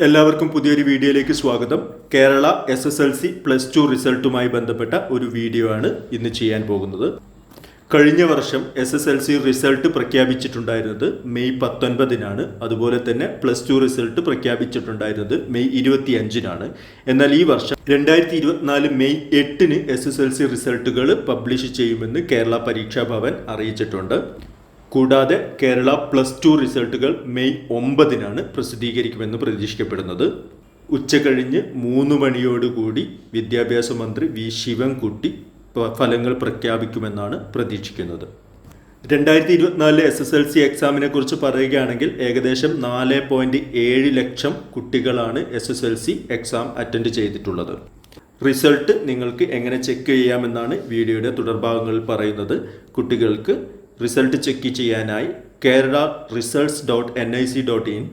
എല്ലാവർക്കും പുതിയൊരു വീഡിയോയിലേക്ക് സ്വാഗതം. Kerala S S L C plus two റിസൾട്ടുമായി ബന്ധപ്പെട്ട ഒരു വീഡിയോ ആണ് ഇന്ന് ചെയ്യാൻ പോകുന്നത്. കഴിഞ്ഞ വർഷം S S L C result പ്രഖ്യാപിച്ചിട്ടുണ്ടായിരുന്നത് May പത്തൊൻപതിനാണ്. അതുപോലെ തന്നെ പ്ലസ് ടു റിസൾട്ട് പ്രഖ്യാപിച്ചിട്ടുണ്ടായിരുന്നത് മെയ് ഇരുപത്തി അഞ്ചിനാണ് എന്നാൽ ഈ വർഷം രണ്ടായിരത്തി ഇരുപത്തിനാല് മെയ് എട്ടിന് എസ് എസ് എൽ സി റിസൾട്ടുകൾ പബ്ലിഷ് ചെയ്യുമെന്ന് കേരള പരീക്ഷാ ഭവൻ അറിയിച്ചിട്ടുണ്ട്. കൂടാതെ കേരള പ്ലസ് ടു റിസൾട്ടുകൾ മെയ് ഒമ്പതിനാണ് പ്രസിദ്ധീകരിക്കുമെന്ന് പ്രതീക്ഷിക്കപ്പെടുന്നത്. ഉച്ചകഴിഞ്ഞ് മൂന്ന് മണിയോടുകൂടി വിദ്യാഭ്യാസ മന്ത്രി വി ശിവൻകുട്ടി ഫലങ്ങൾ പ്രഖ്യാപിക്കുമെന്നാണ് പ്രതീക്ഷിക്കുന്നത്. രണ്ടായിരത്തി ഇരുപത്തിനാലിലെ എസ് എസ് എൽ സി എക്സാമിനെ കുറിച്ച് പറയുകയാണെങ്കിൽ ഏകദേശം നാല് പോയിന്റ് ഏഴ് ലക്ഷം കുട്ടികളാണ് S S L C exam attend ചെയ്തിട്ടുള്ളത്. റിസൾട്ട് നിങ്ങൾക്ക് എങ്ങനെ ചെക്ക് ചെയ്യാമെന്നാണ് വീഡിയോയുടെ തുടർഭാഗങ്ങളിൽ പറയുന്നത്. കുട്ടികൾക്ക് റിസൾട്ട് ചെക്ക് ചെയ്യാനായി Kerala results dot N I C dot in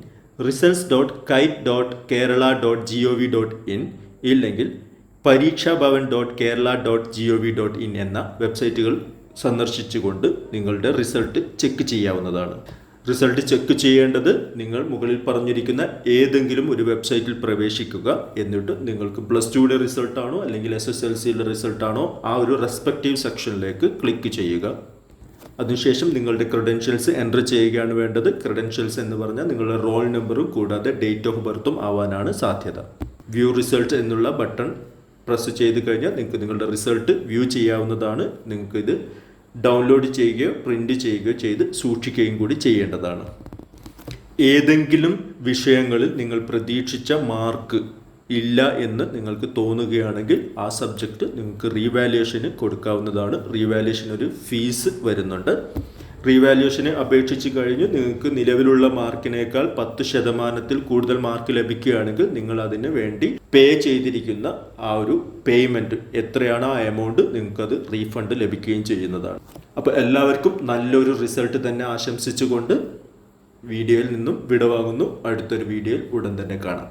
results dot kite dot Kerala dot G O V dot in ഇല്ലെങ്കിൽ Pareeksha Bhavan dot Kerala dot G O V dot in എന്ന വെബ്സൈറ്റുകൾ സന്ദർശിച്ചുകൊണ്ട് നിങ്ങളുടെ result check ചെയ്യാവുന്നതാണ്. Result check ചെയ്യേണ്ടത് നിങ്ങൾ മുകളിൽ പറഞ്ഞിരിക്കുന്ന ഏതെങ്കിലും ഒരു വെബ്സൈറ്റിൽ പ്രവേശിക്കുക എന്നിട്ട് നിങ്ങൾക്ക് പ്ലസ് ടുയുടെ റിസൾട്ടാണോ അല്ലെങ്കിൽ എസ് എസ് എൽ സിയുടെ റിസൾട്ടാണോ ആ ഒരു റെസ്പെക്റ്റീവ് സെക്ഷനിലേക്ക് ക്ലിക്ക് ചെയ്യുക. അതിനുശേഷം നിങ്ങളുടെ ക്രെഡൻഷ്യൽസ് എന്റർ ചെയ്യുകയാണ് വേണ്ടത്. ക്രെഡൻഷ്യൽസ് എന്ന് പറഞ്ഞാൽ നിങ്ങളുടെ റോൾ നമ്പറും കൂടാതെ ഡേറ്റ് ഓഫ് ബർത്തും ആവാനാണ് സാധ്യത. വ്യൂ റിസൾട്ട് എന്നുള്ള ബട്ടൺ പ്രസ് ചെയ്ത് കഴിഞ്ഞാൽ നിങ്ങൾക്ക് നിങ്ങളുടെ റിസൾട്ട് വ്യൂ ചെയ്യാവുന്നതാണ്. നിങ്ങൾക്ക് ഇത് ഡൗൺലോഡ് ചെയ്യുകയോ പ്രിന്റ് ചെയ്യുകയോ ചെയ്ത് സൂക്ഷിക്കുകയും കൂടി ചെയ്യേണ്ടതാണ്. ഏതെങ്കിലും വിഷയങ്ങളിൽ നിങ്ങൾ പ്രതീക്ഷിച്ച മാർക്ക് ഇല്ല എന്ന് നിങ്ങൾക്ക് തോന്നുകയാണെങ്കിൽ ആ സബ്ജക്റ്റ് നിങ്ങൾക്ക് റീവാലുവേഷന് കൊടുക്കാവുന്നതാണ്. റീവാലുവേഷൻ ഒരു ഫീസ് വരുന്നുണ്ട്. റീവാലുവേഷന് അപേക്ഷിച്ച് കഴിഞ്ഞ് നിങ്ങൾക്ക് നിലവിലുള്ള മാർക്കിനേക്കാൾ പത്ത് ശതമാനത്തിൽ കൂടുതൽ മാർക്ക് ലഭിക്കുകയാണെങ്കിൽ നിങ്ങൾ അതിന് വേണ്ടി പേ ചെയ്തിരിക്കുന്ന ആ ഒരു പേയ്മെന്റ് എത്രയാണ് ആ എമൗണ്ട് നിങ്ങൾക്കത് റീഫണ്ട് ലഭിക്കുകയും ചെയ്യുന്നതാണ്. അപ്പോൾ എല്ലാവർക്കും നല്ലൊരു റിസൾട്ട് തന്നെ ആശംസിച്ചുകൊണ്ട് വീഡിയോയിൽ നിന്നും വിടവാങ്ങുന്നു. അടുത്തൊരു വീഡിയോയിൽ ഉടൻ തന്നെ കാണാം.